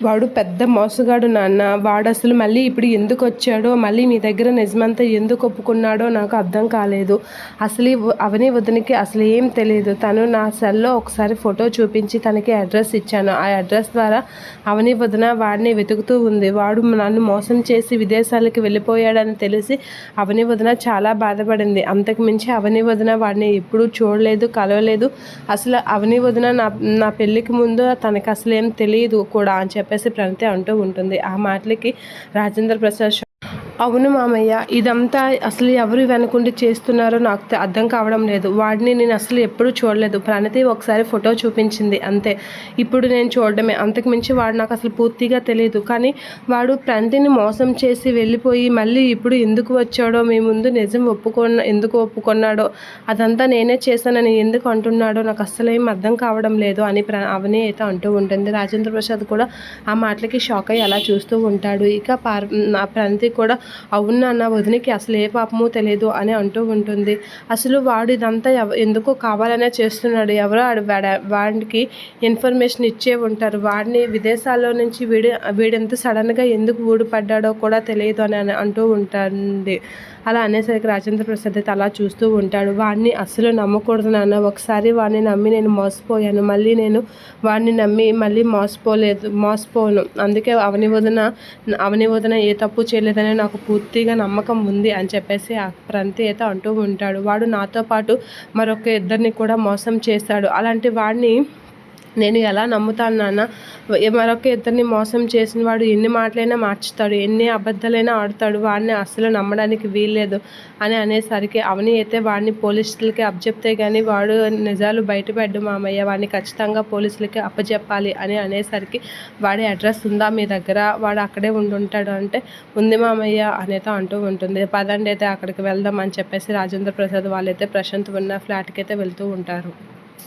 వాడు పెద్ద మోసగాడు నాన్న. వాడు అసలు మళ్ళీ ఇప్పుడు ఎందుకు వచ్చాడో మళ్ళీ మీ దగ్గర నిజమంతా ఎందుకు ఒప్పుకున్నాడో నాకు అర్థం కాలేదు. అసలు అవని వదినికి అసలు ఏం తెలియదు. తను నా సెల్లో ఒకసారి ఫోటో చూపించి తనకి అడ్రస్ ఇచ్చాను. ఆ అడ్రస్ ద్వారా అవని వదిన వాడిని వెతుకుతూ ఉంది. వాడు నన్ను మోసం చేసి విదేశాలకి వెళ్ళిపోయాడని తెలిసి అవని వదిన చాలా బాధపడింది. అంతకుమించి అవని వదిన వాడిని ఎప్పుడూ చూడలేదు కలవలేదు. అసలు అవని వదిన నా నా పెళ్ళికి ముందు తనకి అసలు ఏం తెలియదు కూడా అని చెప్పేసి ప్రణతి అంటూ ఉంటుంది. ఆ మాటలకి రాజేంద్ర ప్రసాద్ అవును మామయ్య ఇదంతా అసలు ఎవరు వెనకుండి చేస్తున్నారో నాకు అర్థం కావడం లేదు. వాడిని నేను అసలు ఎప్పుడూ చూడలేదు. ప్రణతి ఒకసారి ఫోటో చూపించింది అంతే. ఇప్పుడు నేను చూడడమే. అంతకు మించి వాడు నాకు అసలు పూర్తిగా తెలియదు కానీ వాడు ప్రణతిని మోసం చేసి వెళ్ళిపోయి మళ్ళీ ఇప్పుడు ఎందుకు వచ్చాడో మీ ముందు నిజం ఒప్పుకున్న ఎందుకు ఒప్పుకున్నాడో అదంతా నేనే చేశానని ఎందుకు అంటున్నాడో నాకు అసలు ఏం అర్థం కావడం లేదు అని ప్ర అవని అయితే అంటూ ఉంటుంది. రాజేంద్ర ప్రసాద్ కూడా ఆ మాటలకి షాక్ అయ్యి అలా చూస్తూ ఉంటాడు. ఇక పార్ నా ప్రణతి కూడా అవును నాన్న వదినికి అసలు ఏ పాపమో తెలియదు అని అంటూ ఉంటుంది. అసలు వాడు ఇదంతా ఎవ ఎందుకో కావాలనే చేస్తున్నాడు. ఎవరో వాడ- వాడికి ఇన్ఫర్మేషన్ ఇచ్చే ఉంటారు. వాడిని విదేశాల్లో నుంచి వీడి వీడెంత సడన్గా ఎందుకు ఊడిపడ్డాడో కూడా తెలియదు అని అంటూ ఉంటుంది. అలా అనేసరికి రాజేంద్ర ప్రసాద్ అయితే అలా చూస్తూ ఉంటాడు. వాడిని అస్సలు నమ్మకూడదు నాన్న. ఒకసారి వాడిని నమ్మి నేను మోసపోయాను. మళ్ళీ నేను వాడిని నమ్మి మళ్ళీ మోసపోలేదు మోసపోను. అందుకే అవని వదిన అవని వదిన ఏ తప్పు చేయలేదని నాకు పూర్తిగా నమ్మకం ఉంది అని చెప్పేసి ఆ ప్రంతి అయితే అంటూ ఉంటాడు. వాడు నాతో పాటు మరొక ఇద్దరిని కూడా మోసం చేశాడు అలాంటి వాడిని నేను ఎలా నమ్ముతాను నాన్న? మరొక ఇద్దరిని మోసం చేసిన వాడు ఎన్ని మాటలైనా మార్చుతాడు ఎన్ని అబద్ధాలైనా ఆడుతాడు వాడిని అస్సలు నమ్మడానికి వీల్లేదు అని అనేసరికి అవని అయితే వాడిని పోలీసులకి అప్పచెప్తే కానీ వాడు నిజాలు బయటపెట్టు మామయ్య వాడిని ఖచ్చితంగా పోలీసులకి అప్పచెప్పాలి అని అనేసరికి వాడి అడ్రస్ ఉందా మీ దగ్గర? వాడు అక్కడే ఉండుంటాడు అంటే ఉంది మామయ్య అనేది అంటూ ఉంటుంది. పదండి అయితే అక్కడికి వెళ్దాం అని చెప్పేసి రాజేంద్ర ప్రసాద్ వాళ్ళైతే ప్రశాంత్ ఉన్న ఫ్లాట్కి అయితే వెళ్తూ ఉంటారు.